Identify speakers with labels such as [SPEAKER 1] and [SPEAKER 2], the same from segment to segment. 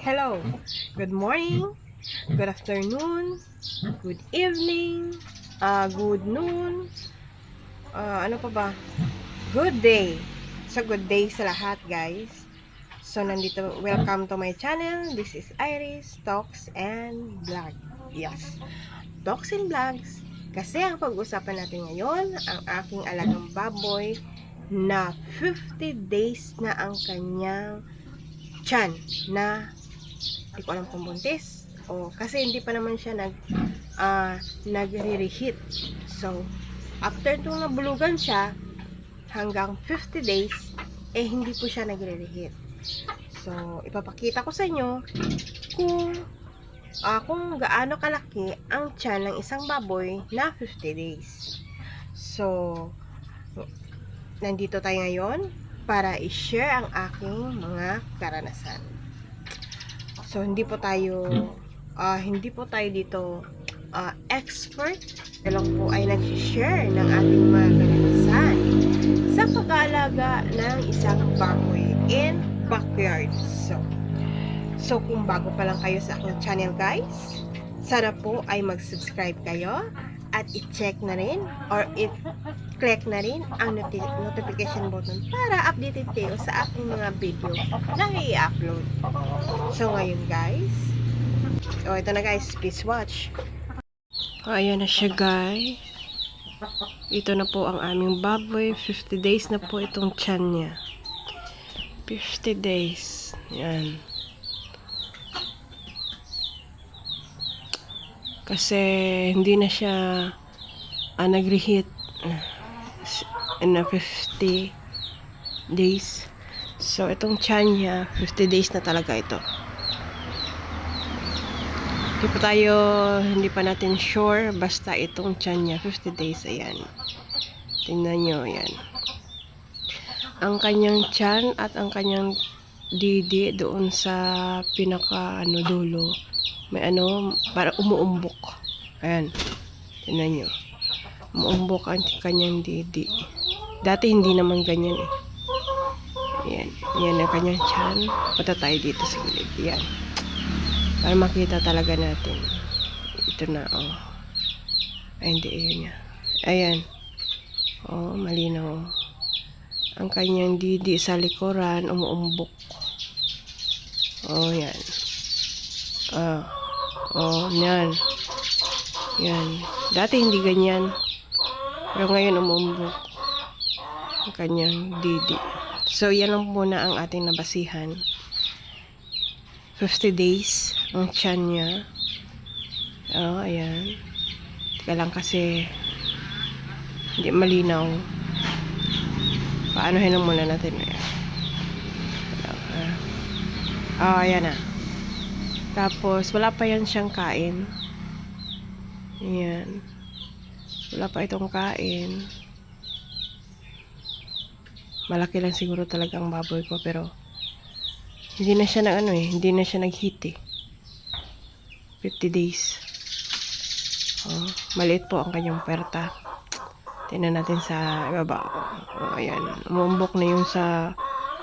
[SPEAKER 1] Hello, good morning, good afternoon, good evening, uh, good noon, uh, ano pa ba? Good day. So, good day sa lahat, guys. So, nandito, welcome to my channel. This is Iris Talks and Vlog. Yes, Talks and Vlogs. Kasi ang pag-usapan natin ngayon, ang aking alagang baboy na 50 days na ang kanyang tiyan na hindi ko alam kung buntis. O kasi hindi pa naman siya nag ah, nagre-reheat so after nung nabulugan siya hanggang 50 days eh hindi po siya nagre-reheat so ipapakita ko sa inyo kung ah, kung gaano kalaki ang tiyan ng isang baboy na 50 days. So nandito tayo ngayon para i-share ang aking mga karanasan. So, hindi po tayo, ah, hindi po tayo dito ah, expert. Pero po ay nag-share ng ating mga karanasan sa pag-aalaga ng isang baboy in backyard. So, so kung bago pa lang kayo sa aking channel guys, sana po ay mag-subscribe kayo at i-check na rin or i-click na rin ang noti- notification button para updated kayo sa aking mga video na i-upload. So, ngayon guys, oh, ito na guys, please watch. Ayan na siya guys. Ito na po ang aming baboy. 50 days na po itong tiyan niya. 50 days. Yan. Kasi hindi na siya ah, nag-reheat ah, in a 50 days. So, itong tiyan niya, 50 days na talaga ito. Hindi pa tayo, hindi pa natin sure, basta itong tiyan niya, 50 days, ayan. Tingnan nyo, ayan. Ang kanyang tiyan at ang kanyang didi doon sa pinaka ano dulo may ano para umuumbok ayan tingnan nyo umuumbok ang kanyang didi dati hindi naman ganyan eh. Ayan. Yan ang kanyang tiyan punta tayo dito sa gilid. Yan para makita talaga natin. Ito na oh. Ay hindi. Yun niya. Ayan. Oh malinaw. Ang kanyang didi sa likuran umuumbok. Oh yan ah. Oh yan yan dati hindi ganyan. Pero ngayon umuumbok ang kanyang didi so yan lang muna ang ating nabasihan 50 days ang tiyan niya oh ayan teka lang kasi hindi malinaw paanohin lang muna natin oh, ayan na. Tapos, wala pa yan siyang kain. Ayan. Wala pa itong kain. Malaki lang siguro talaga ang baboy ko, pero hindi na siya nag ano eh, hindi na siya nag-heat eh. 50 days. Oh, maliit po ang kanyang perta. Tingnan natin sa ibaba. Oh, ayan. Umumbok na yung sa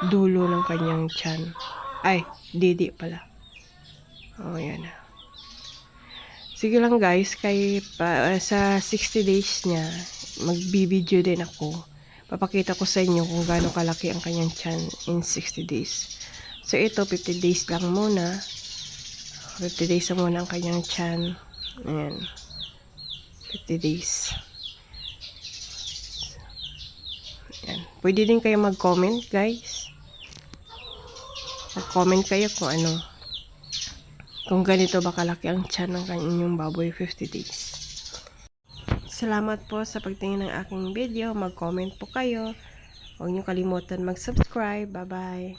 [SPEAKER 1] dulo ng kanyang tiyan. Ay, didi pala. Oh, ayan na. Sige lang guys, kay pa, sa 60 days niya, magbibideo din ako. Papakita ko sa inyo kung gaano kalaki ang kanyang tiyan in 60 days. So ito, 50 days lang muna. 50 days lang muna ang kanyang tiyan. Ayan. 50 days. Ayan. Pwede din kayo mag-comment guys. Mag-comment kayo kung ano. Kung ganito ba kalaki ang tiyan ng kanyang baboy 50 days. Salamat po sa pagtingin ng aking video. Mag-comment po kayo. Huwag niyo kalimutan mag-subscribe. Bye-bye.